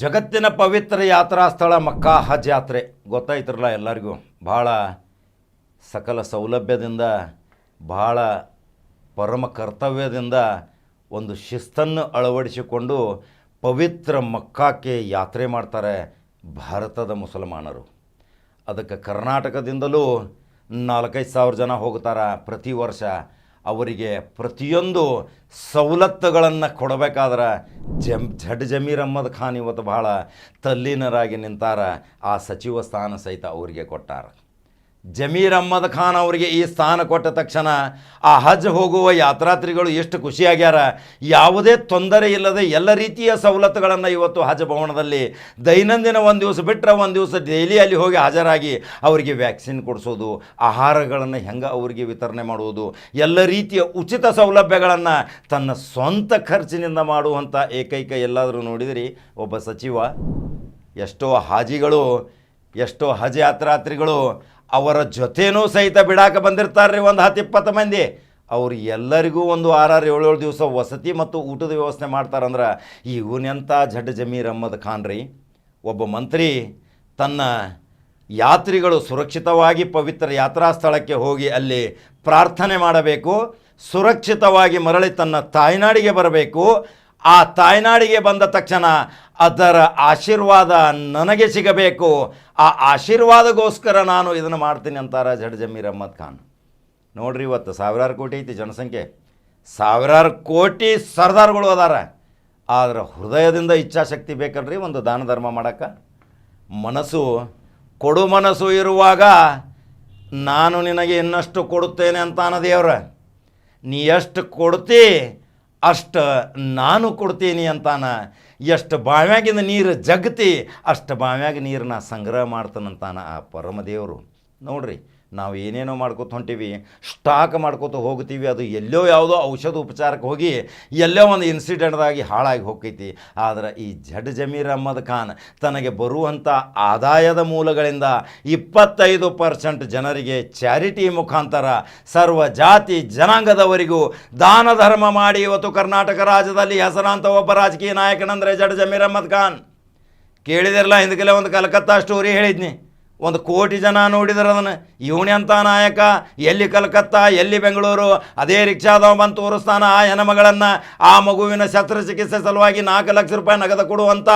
ಜಗತ್ತಿನ ಪವಿತ್ರ ಯಾತ್ರಾ ಸ್ಥಳ ಮಕ್ಕಾ ಹಜ್ ಯಾತ್ರೆ. ಗೊತ್ತಾಯ್ತಿರಲ್ಲ ಎಲ್ಲರಿಗೂ? ಭಾಳ ಸಕಲ ಸೌಲಭ್ಯದಿಂದ, ಭಾಳ ಪರಮ ಕರ್ತವ್ಯದಿಂದ ಒಂದು ಶಿಸ್ತನ್ನು ಅಳವಡಿಸಿಕೊಂಡು ಪವಿತ್ರ ಮಕ್ಕಾಕ್ಕೆ ಯಾತ್ರೆ ಮಾಡ್ತಾರೆ ಭಾರತದ ಮುಸಲ್ಮಾನರು. ಅದಕ್ಕೆ ಕರ್ನಾಟಕದಿಂದಲೂ ನಾಲ್ಕೈದು ಸಾವಿರ ಜನ ಹೋಗ್ತಾರೆ ಪ್ರತಿ ವರ್ಷ. ಅವರಿಗೆ ಪ್ರತಿಯೊಂದು ಸವಲತ್ತುಗಳನ್ನು ಕೊಡಬೇಕಾದ್ರೆ ಜಮ್, ಝಡ್ ಜಮೀರ್ ಅಹ್ಮದ್ ಖಾನ್ ಇವತ್ತು ಭಾಳ ತಲ್ಲೀನರಾಗಿ ನಿಂತಾರ. ಆ ಸಚಿವ ಸ್ಥಾನ ಸಹಿತ ಅವರಿಗೆ ಕೊಟ್ಟಾರ. ಜಮೀರ್ ಅಹ್ಮದ್ ಖಾನ್ ಅವರಿಗೆ ಈ ಸ್ಥಾನ ಕೊಟ್ಟ ತಕ್ಷಣ ಆ ಹಜ್ ಹೋಗುವ ಯಾತ್ರಾತ್ರಿಗಳು ಎಷ್ಟು ಖುಷಿಯಾಗ್ಯಾರ? ಯಾವುದೇ ತೊಂದರೆ ಇಲ್ಲದೆ ಎಲ್ಲ ರೀತಿಯ ಸವಲತ್ತುಗಳನ್ನು ಇವತ್ತು ಹಜ್ ಭವನದಲ್ಲಿ ದೈನಂದಿನ ಒಂದು ದಿವಸ ಬಿಟ್ಟರೆ ಒಂದು ದಿವಸ ಡೈಲಿ ಅಲ್ಲಿ ಹೋಗಿ ಹಾಜರಾಗಿ ಅವರಿಗೆ ವ್ಯಾಕ್ಸಿನ್ ಕೊಡಿಸೋದು, ಆಹಾರಗಳನ್ನು ಹೆಂಗೆ ಅವರಿಗೆ ವಿತರಣೆ ಮಾಡುವುದು, ಎಲ್ಲ ರೀತಿಯ ಉಚಿತ ಸೌಲಭ್ಯಗಳನ್ನು ತನ್ನ ಸ್ವಂತ ಖರ್ಚಿನಿಂದ ಮಾಡುವಂಥ ಏಕೈಕ ಎಲ್ಲಾದರೂ ನೋಡಿದಿರಿ, ಒಬ್ಬ ಸಚಿವ, ಎಷ್ಟೋ ಹಾಜಿಗಳು, ಎಷ್ಟೋ ಹಜ್ ಯಾತ್ರಾರ್ಥಿಗಳು ಅವರ ಜೊತೆನೂ ಸಹಿತ ಬಿಡಾಕ ಬಂದಿರ್ತಾರೆ ಒಂದು ಹತ್ತು ಇಪ್ಪತ್ತು ಮಂದಿ. ಅವ್ರು ಎಲ್ಲರಿಗೂ ಒಂದು ಆರಾರು ಏಳೇಳು ಏಳು ದಿವಸ ವಸತಿ ಮತ್ತು ಊಟದ ವ್ಯವಸ್ಥೆ ಮಾಡ್ತಾರಂದ್ರೆ ಇವನೆಂಥ ಜಡ್ ಜಮೀರ್ ಅಹ್ಮದ್ ಖಾನ್ ರೀ ಒಬ್ಬ ಮಂತ್ರಿ ತನ್ನ ಯಾತ್ರಿಗಳು ಸುರಕ್ಷಿತವಾಗಿ ಪವಿತ್ರ ಯಾತ್ರಾ ಸ್ಥಳಕ್ಕೆ ಹೋಗಿ ಅಲ್ಲಿ ಪ್ರಾರ್ಥನೆ ಮಾಡಬೇಕು, ಸುರಕ್ಷಿತವಾಗಿ ಮರಳಿ ತನ್ನ ತಾಯ್ನಾಡಿಗೆ ಬರಬೇಕು ಆ ತಾಯ್ನಾಡಿಗೆ ಬಂದ ತಕ್ಷಣ ಅದರ ಆಶೀರ್ವಾದ ನನಗೆ ಸಿಗಬೇಕು. ಆ ಆಶೀರ್ವಾದಗೋಸ್ಕರ ನಾನು ಇದನ್ನು ಮಾಡ್ತೀನಿ ಅಂತಾರೆ ಜಡ್ ಜಮೀರ್ ಅಹ್ಮದ್ ಖಾನ್. ನೋಡ್ರಿ ಇವತ್ತು ಸಾವಿರಾರು ಕೋಟಿ ಐತಿ ಜನಸಂಖ್ಯೆ. ಸಾವಿರಾರು ಕೋಟಿ ಸರ್ದಾರ್ಗಳು ಅದಾರ. ಆದ್ರೆ ಹೃದಯದಿಂದ ಇಚ್ಛಾಶಕ್ತಿ ಬೇಕಲ್ರಿ ಒಂದು ದಾನ ಧರ್ಮ ಮಾಡೋಕ್ಕೆ. ಮನಸ್ಸು, ಕೊಡು ಮನಸ್ಸು ಇರುವಾಗ ನಾನು ನಿನಗೆ ಇನ್ನಷ್ಟು ಕೊಡುತ್ತೇನೆ ಅಂತ ಅನ್ನೋದೇವ್ರ ನೀ ಎಷ್ಟು ಕೊಡ್ತಿ ಅಷ್ಟು ನಾನು ಕೊಡ್ತೀನಿ ಅಂತಾನ, ಎಷ್ಟು ಬಾವ್ಯಾಗಿಂದ ನೀರು ಜಗತಿ, ಅಷ್ಟು ಬಾವ್ಯಾಗ ನೀರನ್ನ ಸಂಗ್ರಹ ಮಾಡ್ತಾನಂತಾನ ಆ ಪರಮದೇವರು. ನೋಡ್ರಿ ನಾವು ಏನೇನೋ ಮಾಡ್ಕೊತ ಹೊಂಟೀವಿ, ಸ್ಟಾಕ್ ಮಾಡ್ಕೋತ ಹೋಗ್ತೀವಿ, ಅದು ಎಲ್ಲೋ ಯಾವುದೋ ಔಷಧ ಉಪಚಾರಕ್ಕೆ ಹೋಗಿ ಎಲ್ಲೋ ಒಂದು ಇನ್ಸಿಡೆಂಟ್ದಾಗಿ ಹಾಳಾಗಿ ಹೋಗ್ತೈತಿ. ಆದರೆ ಈ ಜಡ್ ಜಮೀರ್ ಅಹ್ಮದ್ ಖಾನ್ ತನಗೆ ಬರುವಂಥ ಆದಾಯದ ಮೂಲಗಳಿಂದ ಇಪ್ಪತ್ತೈದು ಪರ್ಸೆಂಟ್ ಜನರಿಗೆ ಚಾರಿಟಿ ಮುಖಾಂತರ ಸರ್ವ ಜಾತಿ ಜನಾಂಗದವರಿಗೂ ದಾನ ಧರ್ಮ ಮಾಡಿ ಇವತ್ತು ಕರ್ನಾಟಕ ರಾಜ್ಯದಲ್ಲಿ ಹೆಸರಾಂತ ಒಬ್ಬ ರಾಜಕೀಯ ನಾಯಕನಂದರೆ ಜಡ್ ಜಮೀರ್ ಅಹ್ಮದ್ ಖಾನ್. ಕೇಳಿದಿರಲ್ಲ ಹಿಂದಕ್ಕೆಲ್ಲ ಒಂದು ಕಲ್ಕತ್ತಾ ಸ್ಟೋರಿ ಹೇಳಿದ್ನಿ. ಒಂದು ಕೋಟಿ ಜನ ನೋಡಿದ್ರೆ ಅದನ್ನು. ಇವನೆಂಥ ನಾಯಕ, ಎಲ್ಲಿ ಕಲ್ಕತ್ತಾ, ಎಲ್ಲಿ ಬೆಂಗಳೂರು, ಅದೇ ರಿಕ್ಷಾದವ ಬಂದು ತೋರಿಸ್ತಾನ, ಆ ಹೆಣ್ಮಗಳನ್ನು, ಆ ಮಗುವಿನ ಶಸ್ತ್ರಚಿಕಿತ್ಸೆ ಸಲುವಾಗಿ ನಾಲ್ಕು ಲಕ್ಷ ರೂಪಾಯಿ ನಗದು ಕೊಡುವಂಥ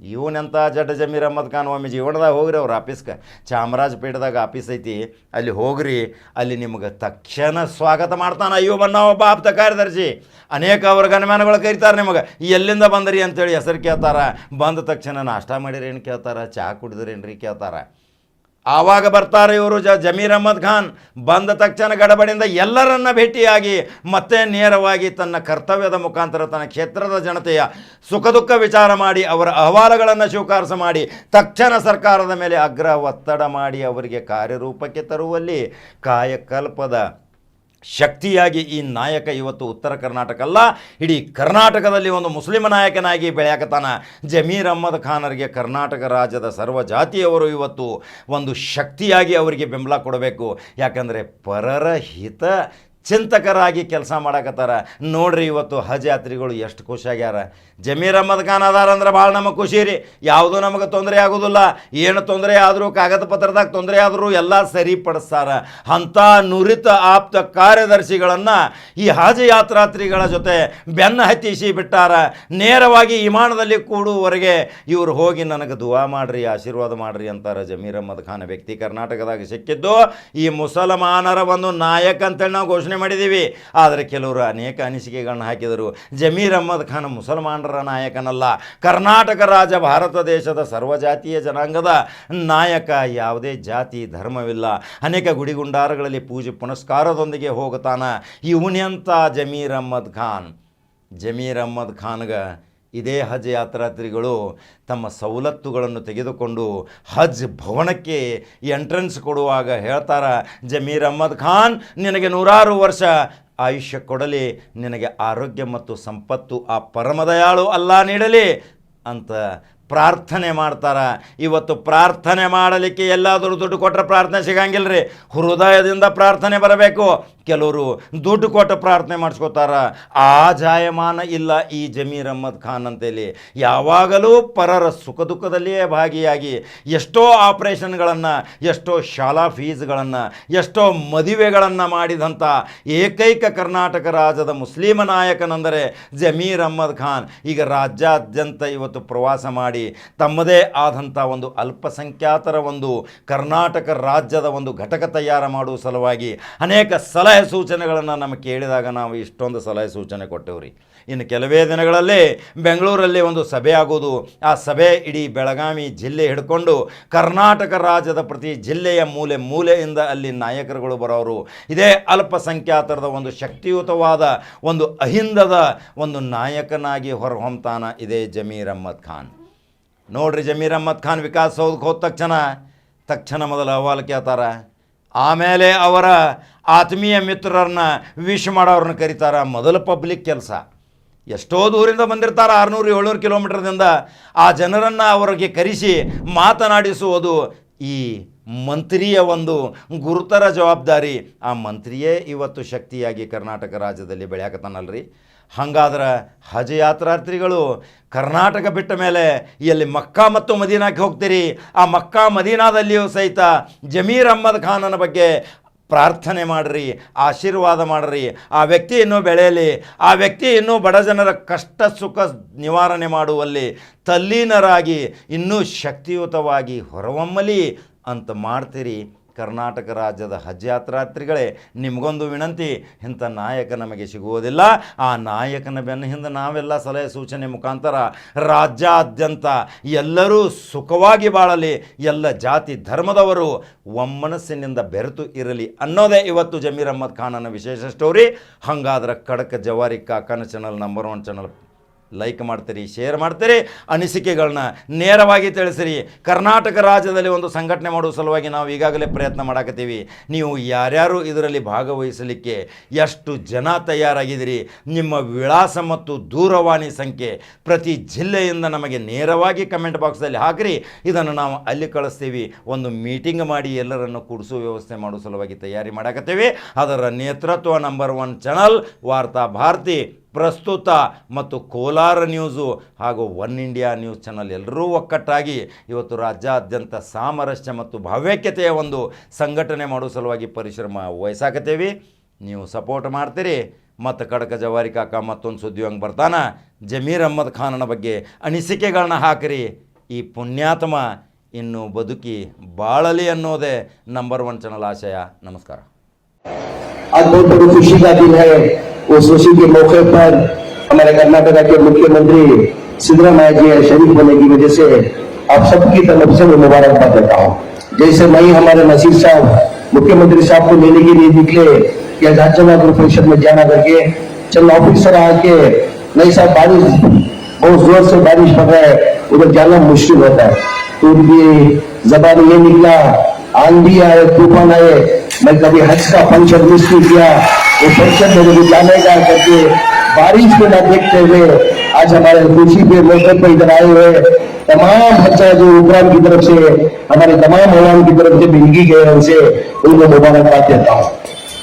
ಇವನೆಂತ ಜಡ್ ಜಮೀರ್ ಅಹಮದ್ ಖಾನ್ ಒಮ್ಮೆ ಜೀವನದಾಗ ಹೋಗ್ರಿ ಅವ್ರ ಆಫೀಸ್ಗೆ. ಚಾಮರಾಜಪೇಟದಾಗ ಆಫೀಸ್ ಐತಿ. ಅಲ್ಲಿ ಹೋಗ್ರಿ, ಅಲ್ಲಿ ನಿಮ್ಗೆ ತಕ್ಷಣ ಸ್ವಾಗತ ಮಾಡ್ತಾನೆ ಅಯ್ಯೋ ಬನ್ನ ಒಬ್ಬ ಆಪ್ತ ಕಾರ್ಯದರ್ಶಿ. ಅನೇಕ ಅವ್ರ ಗಣಮಾನಗಳು ಕರೀತಾರೆ ನಿಮಗೆ. ಎಲ್ಲಿಂದ ಬಂದ್ರಿ ಅಂತೇಳಿ ಹೆಸರು ಕೇಳ್ತಾರ. ಬಂದ ತಕ್ಷಣ ನಾಷ್ಟ ಮಾಡಿರೇನು ಕೇಳ್ತಾರ ಚಹಾ ಕುಡಿದ್ರೇನ್ರಿ ಕೇಳ್ತಾರ. ಆವಾಗ ಬರ್ತಾರೆ ಇವರು ಜ ಜಮೀರ್ ಅಹಮದ್ ಖಾನ್. ಬಂದ ತಕ್ಷಣ ಗಡಬಡಿಯಿಂದ ಎಲ್ಲರನ್ನ ಭೇಟಿಯಾಗಿ ಮತ್ತೆ ನೇರವಾಗಿ ತನ್ನ ಕರ್ತವ್ಯದ ಮುಖಾಂತರ ತನ್ನ ಕ್ಷೇತ್ರದ ಜನತೆಯ ಸುಖ ದುಃಖ ವಿಚಾರ ಮಾಡಿ ಅವರ ಅಹವಾಲುಗಳನ್ನು ಸ್ವೀಕಾರಿಸ ಮಾಡಿ ತಕ್ಷಣ ಸರ್ಕಾರದ ಮೇಲೆ ಅಗ್ರ ಒತ್ತಡ ಮಾಡಿ ಅವರಿಗೆ ಕಾರ್ಯರೂಪಕ್ಕೆ ತರುವಲ್ಲಿ ಕಾಯಕಲ್ಪದ ಶಕ್ತಿಯಾಗಿ ಈ ನಾಯಕ ಇವತ್ತು ಉತ್ತರ ಕರ್ನಾಟಕ ಅಲ್ಲ, ಇಡೀ ಕರ್ನಾಟಕದಲ್ಲಿ ಒಂದು ಮುಸ್ಲಿಂ ನಾಯಕನಾಗಿ ಬೆಳೆಯಕತಾನ ಜಮೀರ್ ಅಹ್ಮದ್ ಖಾನರಿಗೆ ಕರ್ನಾಟಕ ರಾಜ್ಯದ ಸರ್ವ ಜಾತಿಯವರು ಇವತ್ತು ಒಂದು ಶಕ್ತಿಯಾಗಿ ಅವರಿಗೆ ಬೆಂಬಲ ಕೊಡಬೇಕು. ಯಾಕಂದರೆ ಪರರ ಹಿತ ಚಿಂತಕರಾಗಿ ಕೆಲಸ ಮಾಡಕತ್ತಾರ. ನೋಡ್ರಿ ಇವತ್ತು ಹಜ್ ಯಾತ್ರಿಗಳು ಎಷ್ಟು ಖುಷಿಯಾಗ್ಯಾರ. ಜಮೀರ್ ಅಹಮದ್ ಖಾನ್ ಅದಾರ ಅಂದ್ರೆ ಭಾಳ ನಮಗೆ ಖುಷಿ ರೀ. ಯಾವುದೂ ನಮಗೆ ತೊಂದರೆ ಆಗೋದಿಲ್ಲ. ಏನು ತೊಂದರೆ ಆದರೂ ಕಾಗದ ಪತ್ರದಾಗ ತೊಂದರೆ ಆದರೂ ಎಲ್ಲ ಸರಿಪಡಿಸ್ತಾರ. ಅಂಥ ನುರಿತ, ಆಪ್ತ ಕಾರ್ಯದರ್ಶಿಗಳನ್ನು ಈ ಹಜ್ ಯಾತ್ರಾತ್ರಿಗಳ ಜೊತೆ ಬೆನ್ನ ಹತ್ತಿಸಿ ಬಿಟ್ಟಾರ. ನೇರವಾಗಿ ವಿಮಾನದಲ್ಲಿ ಕೂಡುವವರೆಗೆ ಇವರು ಹೋಗಿ ನನಗೆ ದುವಾ ಮಾಡಿರಿ, ಆಶೀರ್ವಾದ ಮಾಡಿರಿ ಅಂತಾರೆ ಜಮೀರ್ ಅಹಮದ್ ಖಾನ್ ವ್ಯಕ್ತಿ ಕರ್ನಾಟಕದಾಗ ಸಿಕ್ಕಿದ್ದು. ಈ ಮುಸಲ್ಮಾನರ ಒಂದು ನಾಯಕ ಅಂತೇಳಿ ನಾವು ಘೋಷಣೆ ಮಾಡಿದ್ದೀವಿ. ಆದರೆ ಕೆಲವರು ಅನೇಕ ಅನಿಸಿಕೆಗಳನ್ನು ಹಾಕಿದರು. ಜಮೀರ್ ಅಹ್ಮದ್ ಖಾನ್ ಮುಸಲ್ಮಾನರ ನಾಯಕನಲ್ಲ. ಕರ್ನಾಟಕ ರಾಜ ಭಾರತ ದೇಶದ ಸರ್ವಜಾತೀಯ ಜನಾಂಗದ ನಾಯಕ. ಯಾವುದೇ ಜಾತಿ ಧರ್ಮವಿಲ್ಲ. ಅನೇಕ ಗುಡಿಗುಂಡಾರಗಳಲ್ಲಿ ಪೂಜೆ ಪುನಸ್ಕಾರದೊಂದಿಗೆ ಹೋಗುತ್ತಾನ. ಇವನೆಂಥ ಜಮೀರ್ ಅಹ್ಮದ್ ಖಾನ್. ಜಮೀರ್ ಅಹ್ಮದ್ ಖಾನ್ಗ ಇದೇ ಹಜ್ ಯಾತ್ರಾರ್ಥಿಗಳು ತಮ್ಮ ಸವಲತ್ತುಗಳನ್ನು ತೆಗೆದುಕೊಂಡು ಹಜ್ ಭವನಕ್ಕೆ ಎಂಟ್ರೆನ್ಸ್ ಕೊಡುವಾಗ ಹೇಳ್ತಾರ, ಜಮೀರ್ ಅಹ್ಮದ್ ಖಾನ್, ನಿನಗೆ ನೂರಾರು ವರ್ಷ, ಆಯುಷ್ಯ ಕೊಡಲಿ, ನಿನಗೆ ಆರೋಗ್ಯ ಮತ್ತು ಸಂಪತ್ತು ಆ ಪರಮದಯಾಳು ಅಲ್ಲ ನೀಡಲಿ ಅಂತ ಪ್ರಾರ್ಥನೆ ಮಾಡ್ತಾರ. ಇವತ್ತು ಪ್ರಾರ್ಥನೆ ಮಾಡಲಿಕ್ಕೆ ಎಲ್ಲಾದರೂ ದುಡ್ಡು ಕೊಟ್ಟರೆ ಪ್ರಾರ್ಥನೆ ಸಿಗಂಗಿಲ್ಲ ರೀ ಹೃದಯದಿಂದ ಪ್ರಾರ್ಥನೆ ಬರಬೇಕು. ಕೆಲವರು ದುಡ್ಡು ಕೊಟ್ಟು ಪ್ರಾರ್ಥನೆ ಮಾಡಿಸ್ಕೋತಾರ, ಆ ಜಾಯಮಾನ ಇಲ್ಲ ಈ ಜಮೀರ್ ಅಹ್ಮದ್ ಖಾನ್ ಅಂತೇಳಿ. ಯಾವಾಗಲೂ ಪರರ ಸುಖ ದುಃಖದಲ್ಲಿಯೇ ಭಾಗಿಯಾಗಿ ಎಷ್ಟೋ ಆಪರೇಷನ್ಗಳನ್ನು, ಎಷ್ಟೋ ಶಾಲಾ ಫೀಸ್ಗಳನ್ನು, ಎಷ್ಟೋ ಮದುವೆಗಳನ್ನು ಮಾಡಿದಂಥ ಏಕೈಕ ಕರ್ನಾಟಕ ರಾಜ್ಯದ ಮುಸ್ಲಿಮ ನಾಯಕನೆಂದರೆ ಜಮೀರ್ ಅಹ್ಮದ್ ಖಾನ್. ಈಗ ರಾಜ್ಯಾದ್ಯಂತ ಇವತ್ತು ಪ್ರವಾಸ ಮಾಡಿ ತಮ್ಮದೇ ಆದಂಥ ಒಂದು ಅಲ್ಪಸಂಖ್ಯಾತರ ಒಂದು ಕರ್ನಾಟಕ ರಾಜ್ಯದ ಒಂದು ಘಟಕ ತಯಾರು ಮಾಡುವ ಸಲುವಾಗಿ ಅನೇಕ ಸಲಹೆ ಸೂಚನೆಗಳನ್ನು ನಮಗೆ ಕೇಳಿದಾಗ ನಾವು ಇಷ್ಟೊಂದು ಸಲಹೆ ಸೂಚನೆ ಕೊಟ್ಟೆವ್ರಿ. ಇನ್ನು ಕೆಲವೇ ದಿನಗಳಲ್ಲಿ ಬೆಂಗಳೂರಲ್ಲಿ ಒಂದು ಸಭೆ ಆಗೋದು, ಆ ಸಭೆ ಇಡೀ ಬೆಳಗಾವಿ ಜಿಲ್ಲೆ ಹಿಡ್ಕೊಂಡು ಕರ್ನಾಟಕ ರಾಜ್ಯದ ಪ್ರತಿ ಜಿಲ್ಲೆಯ ಮೂಲೆ ಮೂಲೆಯಿಂದ ಅಲ್ಲಿ ನಾಯಕರುಗಳು ಬರೋರು. ಇದೇ ಅಲ್ಪಸಂಖ್ಯಾತರದ ಒಂದು ಶಕ್ತಿಯುತವಾದ ಒಂದು ಅಹಿಂದದ ಒಂದು ನಾಯಕನಾಗಿ ಹೊರಹೊಮ್ತಾನ ಇದೇ ಜಮೀರ್ ಅಹ್ಮದ್ ಖಾನ್. ನೋಡ್ರಿ ಜಮೀರ್ ಅಹ್ಮದ್ ಖಾನ್ ವಿಕಾಸ್ ಸೌಧಕ್ಕೆ ಹೋದ ತಕ್ಷಣ ತಕ್ಷಣ ಮೊದಲು ಅಹವಾಲು ಕೇಳ್ತಾರ ಆಮೇಲೆ ಅವರ ಆತ್ಮೀಯ ಮಿತ್ರರನ್ನ ವಿಶ್ ಮಾಡೋರನ್ನ ಕರೀತಾರೆ ಮೊದಲು ಪಬ್ಲಿಕ್ ಕೆಲಸ. ಎಷ್ಟೋ ದೂರಿಂದ ಬಂದಿರ್ತಾರೆ ಆರುನೂರು, ಏಳ್ನೂರು ಕಿಲೋಮೀಟರ್ದಿಂದ ಆ ಜನರನ್ನು ಅವರಿಗೆ ಕರೆಸಿ ಮಾತನಾಡಿಸುವುದು ಈ ಮಂತ್ರಿಯ ಒಂದು ಗುರುತರ ಜವಾಬ್ದಾರಿ. ಆ ಮಂತ್ರಿಯೇ ಇವತ್ತು ಶಕ್ತಿಯಾಗಿ ಕರ್ನಾಟಕ ರಾಜ್ಯದಲ್ಲಿ ಬೆಳೆಯಾಕತ್ತಾನಲ್ರಿ. ಹಂಗಾದ್ರೆ ಹಜ್ ಯಾತ್ರಾರ್ಥಿಗಳು ಕರ್ನಾಟಕ ಬಿಟ್ಟ ಮೇಲೆ ಎಲ್ಲಿ ಮಕ್ಕಾ ಮತ್ತು ಮದೀನಾಕ್ಕೆ ಹೋಗ್ತೀರಿ? ಆ ಮಕ್ಕಾ ಮದೀನಾದಲ್ಲಿಯೂ ಸಹಿತ ಜಮೀರ್ ಅಹ್ಮದ್ ಖಾನನ ಬಗ್ಗೆ ಪ್ರಾರ್ಥನೆ ಮಾಡಿರಿ, ಆಶೀರ್ವಾದ ಮಾಡಿರಿ. ಆ ವ್ಯಕ್ತಿ ಇನ್ನೂ ಬೆಳೆಯಲಿ, ಆ ವ್ಯಕ್ತಿ ಇನ್ನೂ ಬಡ ಜನರ ಕಷ್ಟ ಸುಖ ನಿವಾರಣೆ ಮಾಡುವಲ್ಲಿ ತಲ್ಲೀನರಾಗಿ ಇನ್ನೂ ಶಕ್ತಿಯುತವಾಗಿ ಹೊರಹೊಮ್ಮಲಿ. ಅಂತ ಮಾಡ್ತೀರಿ. ಕರ್ನಾಟಕ ರಾಜ್ಯದ ಹಜ್ ಯಾತ್ರಾರ್ಥಿಗಳೇ, ನಿಮಗೊಂದು ವಿನಂತಿ, ಇಂಥ ನಾಯಕ ನಮಗೆ ಸಿಗುವುದಿಲ್ಲ. ಆ ನಾಯಕನ ಬೆನ್ನ ಹಿಂದೆ ನಾವೆಲ್ಲ ಸಲಹೆ ಸೂಚನೆ ಮುಖಾಂತರ ರಾಜ್ಯಾದ್ಯಂತ ಎಲ್ಲರೂ ಸುಖವಾಗಿ ಬಾಳಲಿ. ಎಲ್ಲ ಜಾತಿ ಧರ್ಮದವರು ಒಮ್ಮನಸ್ಸಿನಿಂದ ಬೆರೆತು ಇರಲಿ ಅನ್ನೋದೇ ಇವತ್ತು ಜಮೀರ್ ಅಹ್ಮದ್ ಖಾನನ ವಿಶೇಷ ಸ್ಟೋರಿ ಹಾಗಾದ್ರೆ ಖಡಕ್ ಜವಾರಿ ಕಾಕನ channel number one channel like ಮಾಡ್ತೀರಿ ಶೇರ್ ಮಾಡ್ತೀರಿ, ಅನಿಸಿಕೆಗಳನ್ನ ನೇರವಾಗಿ ತಿಳಿಸಿರಿ. ಕರ್ನಾಟಕ ರಾಜ್ಯದಲ್ಲಿ ಒಂದು ಸಂಘಟನೆ ಮಾಡುವ ಸಲುವಾಗಿ ನಾವು ಈಗಾಗಲೇ ಪ್ರಯತ್ನ ಮಾಡಾಕತ್ತೀವಿ. ನೀವು ಯಾರ್ಯಾರು ಇದರಲ್ಲಿ ಭಾಗವಹಿಸಲಿಕ್ಕೆ ಎಷ್ಟು ಜನ ತಯಾರಾಗಿದ್ದೀರಿ? ನಿಮ್ಮ ವಿಳಾಸ ಮತ್ತು ದೂರವಾಣಿ ಸಂಖ್ಯೆ ಪ್ರತಿ ಜಿಲ್ಲೆಯಿಂದ ನಮಗೆ ನೇರವಾಗಿ ಕಮೆಂಟ್ ಬಾಕ್ಸಲ್ಲಿ ಹಾಕಿರಿ. ಇದನ್ನು ನಾವು ಅಲ್ಲಿ ಕಳಿಸ್ತೀವಿ. ಒಂದು ಮೀಟಿಂಗ್ ಮಾಡಿ ಎಲ್ಲರನ್ನು ಕೂಡಿಸುವ ವ್ಯವಸ್ಥೆ ಮಾಡುವ ಸಲುವಾಗಿ ತಯಾರಿ ಮಾಡಾಕತ್ತೀವಿ. ಅದರ ನೇತೃತ್ವ ನಂಬರ್ ಒನ್ ಚಾನಲ್ ವಾರ್ತಾ ಭಾರತಿ. ಪ್ರಸ್ತುತ ಮತ್ತು ಕೋಲಾರ ನ್ಯೂಸು ಹಾಗೂ ಒನ್ ಇಂಡಿಯಾ ನ್ಯೂಸ್ ಚಾನಲ್ ಎಲ್ಲರೂ ಒಕ್ಕಟ್ಟಾಗಿ ಇವತ್ತು ರಾಜ್ಯಾದ್ಯಂತ ಸಾಮರಸ್ಯ ಮತ್ತು ಭಾವ್ಯಕ್ಯತೆಯ ಒಂದು ಸಂಘಟನೆ ಮಾಡೋ ಸಲುವಾಗಿ ಪರಿಶ್ರಮ ವಹಿಸಾಕತ್ತೇವೆ. ನೀವು ಸಪೋರ್ಟ್ ಮಾಡ್ತೀರಿ. ಮತ್ತು ಕಡಕ ಜವಾರಿ ಕಾಕ ಮತ್ತೊಂದು ಸುದ್ದಿ ಹಂಗೆ ಬರ್ತಾನೆ. ಜಮೀರ್ ಅಹಮ್ಮದ್ ಖಾನನ ಬಗ್ಗೆ ಅನಿಸಿಕೆಗಳನ್ನ ಹಾಕಿರಿ. ಈ ಪುಣ್ಯಾತ್ಮ ಇನ್ನು ಬದುಕಿ ಬಾಳಲಿ ಅನ್ನೋದೇ ನಂಬರ್ ಒನ್ ಚಾನಲ್ ಆಶಯ. ನಮಸ್ಕಾರ. اس خوشی کے موقع پر ہمارے کرناٹکا کے مکھیہ منتری سدرامیا جی شریف ہونے کی وجہ سے آپ سب کی طرف سے میں مبارکباد دیتا ہوں۔ جیسے میں ہمارے نصیر صاحب مکھیہ منتری صاحب کو لینے کے لیے نکلے، یا جھانچنا گرو پریشد میں جانا کر کے چند آفیسر آ کے نئی صاحب بارش، بہت زور سے بارش پڑ رہا ہے، ادھر جانا مشکل ہوتا ہے۔ تو ان کی زبان یہ نکلا، آندھی آئے، طوفان آئے، میں کبھی حج کا پنچر مس نہیں کیا وہ فنکشن میں مجھے جانے گا کر کے بارش کو نہ دیکھتے ہوئے آج ہمارے خوشی پہ موقع پہ ادھر آئے ہوئے تمام بچہ جو اوپران کی طرف سے، ہمارے تمام عوام کی طرف سے بھنگی گئے ان سے ان کو مبارکباد دیتا ہوں۔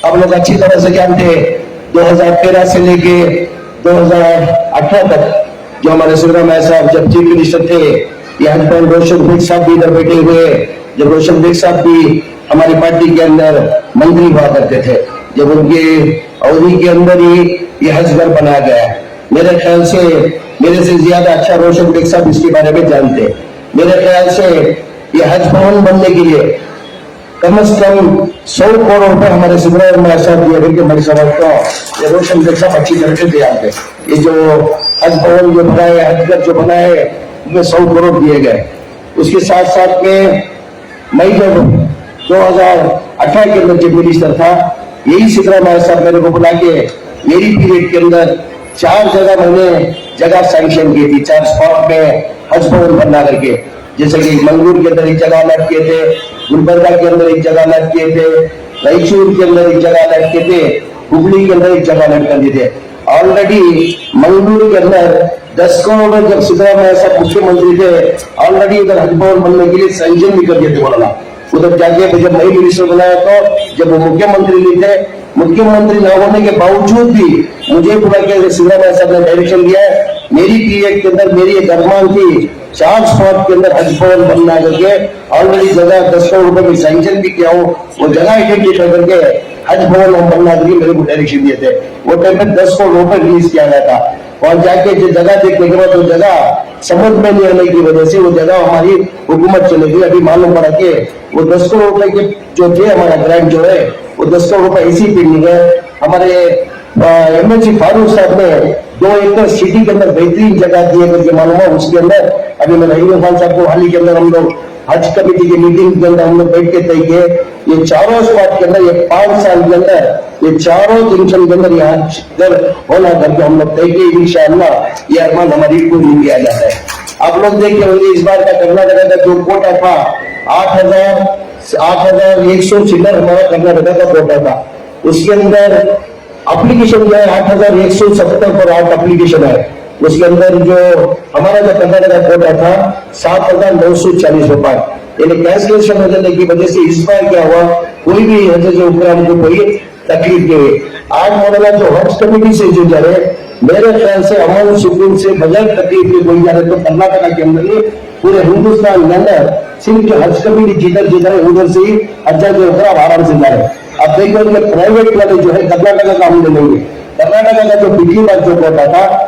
اب لوگ اچھی طرح سے جانتے ہیں، دو ہزار تیرہ سے لے کے دو ہزار اٹھارہ تک جو ہمارے سورا ایسا صاحب جب چیف منسٹر تھے یہاں پر روشن بیگ صاحب بھی ادھر بیٹھے ہوئے، جب روشن بیگ صاحب بھی ہماری پارٹی کے اندر منتری ہوا کرتے تھے۔ جب ان کے عوضی کے اندر ہی یہ حج بنا گیا ہے۔ میرے خیال سے میرے سے زیادہ اچھا روشن بیک صاحب اس کے بارے میں جانتے ہیں۔ میرے خیال سے یہ حج بھون بننے کے لیے کم از کم سو کروڑ روپے ہمارے سبرائے میں ایسا دیا کر کہ ہماری سماج کو یہ روشن بیک صاحب اچھی طرح سے دیا گئے یہ جو حج بھون جو بنا ہے حج گھر جو بنائے، ان میں سو کروڑ دیے گئے۔ اس کے ساتھ ساتھ میں مئی جب دو ہزار اٹھائی کے اندر جب منسٹر تھا یہی شکرہ مائی صاحب میرے کو بلا کے میری پیریٹ کے اندر چار جگہ میں نے جگہ سینکشن کی تھی، چار سپاٹ میں حج بھون بننا کر کے۔ جیسے کہ منگور کے اندر ایک جگہ الگ کیے تھے، گلبرگہ کے اندر ایک جگہ الگ کیے تھے، رائچور کے اندر ایک جگہ الگ کیے تھے ہگلی کے اندر ایک جگہ الگ کر دیے تھے آلریڈی منگور کے اندر دس کروڑ میں جب سدھرا میں ایسا مکھیہ منتری تھے آلریڈی ادھر حج بھون بننے کے لیے سینکشن بھی کر دیے تھے مولانا۔ ادھر جائیے پھر جب نئی منسٹر بنایا تو جب وہ مکھیہ منتری نہیں تھے مکھیہ منتری نہ ہونے کے باوجود بھی مجھے پورا کہ سندھا بھائی صاحب نے ڈائریکشن دیا ہے۔ میری پیریڈ کے اندر میری ایک ارمان تھی، چار اسپاٹ کے اندر حج بھون بننا کر کے آلریڈی جگہ دس کروڑ روپے میں سینکشن بھی کیا ہوں وہ جگہ آئیڈینٹیفائی کر کے حج بھون ہم بننا کر کے میرے کو ڈائریکشن دیے تھے۔ وہ ٹائم پہ دس کروڑ روپے ریلیز کیا گیا تھا۔ اور جا کے جو جگہ دیکھنے کے بعد وہ جگہ سمجھ میں نہیں آنے کی وجہ سے وہ جگہ ہماری حکومت چلے گئی ابھی معلوم پڑا کہ وہ دس کروڑ روپے کے جو تھے ہمارا گرانٹ جو ہے وہ دس کروڑ روپے اسی پہ نہیں گئے ہمارے ایم ایل سی فاروق صاحب نے دو ایکڑ سٹی کے اندر بہترین جگہ دیے کر کے معلوم ہے اس کے اندر ابھی میں رحیم خان صاحب کو حالی کے اندر ہم لوگ حج کمیٹی کی میٹنگ کے اندر ہم لوگ بیٹھ کے طے کیے، یہ چاروں اسپاٹ کے اندر، یہ پانچ سال کے اندر، یہ چاروں جنکشن کے اندر یہاں گھر ہونا کر کے ہم لوگ طے کیے ان شاء اللہ یہ ارمان ہماری پوری کیا جاتا ہے۔ آپ لوگ دیکھیں ہوں گے اس بار کا کرنا کرناٹکا تھا، جو کوٹا تھا، آٹھ ہزار آٹھ ہزار ایک سو سیٹر ہمارا کرنا کرناٹکا تھا کوٹا تھا۔ اس کے اندر اپلیکیشن جو ہے، آٹھ ہزار ایک سو ستر پر آٹھ اپلیکیشن ہے اس کے اندر جو ہمارا جو کرناٹکا کوٹا تھا، سات ہزار نو سو چالیس روپئے یعنی کینسلیشن ہو جانے کی وجہ سے اس بار کیا ہوا، کوئی بھی حضرت حکمران کو کوئی تکلیف نہیں ہوئی۔ آج مولانا جو ہبس کمیٹی سے جو جا میرے خیال سے ہمارے سپریم سے بغیر تکلیف کے کوئی جا رہے تو کرناٹکا کے اندر نہیں پورے ہندوستان کے اندر صرف جو حج کمیٹی جدھر جدھر ادھر سے ہی اچھا جو ہوتا ہے آرام سے جائے اب دیکھو کہ پرائیویٹ والے جو ہے، کرناٹکا کا ہم نے نہیں ہے کرناٹکا کا جو پچھلی بار جو کوٹا تھا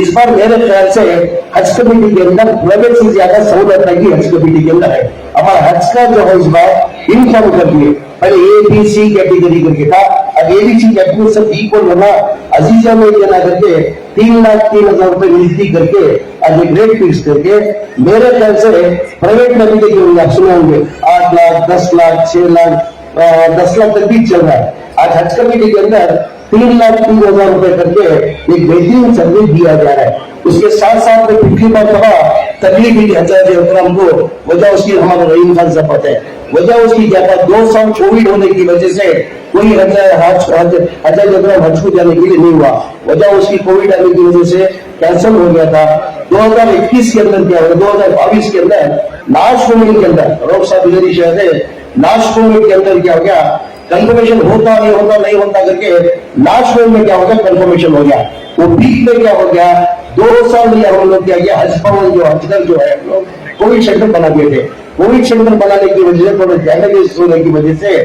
اس بار میرے خیال سے حج کمیٹی کے اندر پرائیویٹ سے زیادہ سہولت ہے کہ حج کمیٹی کے اندر ہے۔ ہمارا حج کا جو ہے، اس بار انفارم کر دیے پہلے اے بی سی کیٹیگری کر کے تھا۔ اب اے بی سی کیٹیگری سب کو ہونا عزیز میں جنا کر کے تین لاکھ تین ہزار روپے گنتی کر کے اور ایک ریٹ فکس کر کے میرے خیال سے پرائیویٹ میں بھی ہوں آپ سنے ہوں گے، آٹھ لاکھ، دس لاکھ، چھ لاکھ دس لاکھ تک بھی چل رہا ہے۔ آج حج کمیٹی کے اندر تین لاکھ تین ہزار روپے کر کے ایک بہترین سروس دیا جا رہا ہے۔ اس کے ساتھ ساتھ میں پچھلی مرتبہ تکلیف بھی حضرت اکرم کو۔ وجہ اس کی ہمارا رحیم خان ضبط ہے۔ وجہ اس کی جاتا دو سال کووڈ ہونے کی وجہ سے کوئی حضرت اکرم حج کو جانے کے لیے نہیں ہوا۔ وجہ اس کی کووڈ آنے کی وجہ سے کینسل ہو گیا تھا۔ دو ہزار اکیس کے اندر کیا ہوا؟ دو ہزار بائیس کے اندر لاسٹ کووڈ کے اندر، روک صاحب شہر ہے لاسٹ کووڈ کے اندر کیا ہو گیا؟ کنفرمیشن ہوتا نہیں ہوتا نہیں ہوتا کر کے لاسٹ روم میں کیا ہوتا کنفرمیشن ہو گیا وہ بیچ میں کیا ہو گیا دو سال میں ہم لوگ کیا یہ حج جو جو ہے ہم لوگ کووڈ سینٹر بنا دیے تھے کووڈ سینٹر بنانے کی وجہ سے تھوڑے زیادہ کی وجہ سے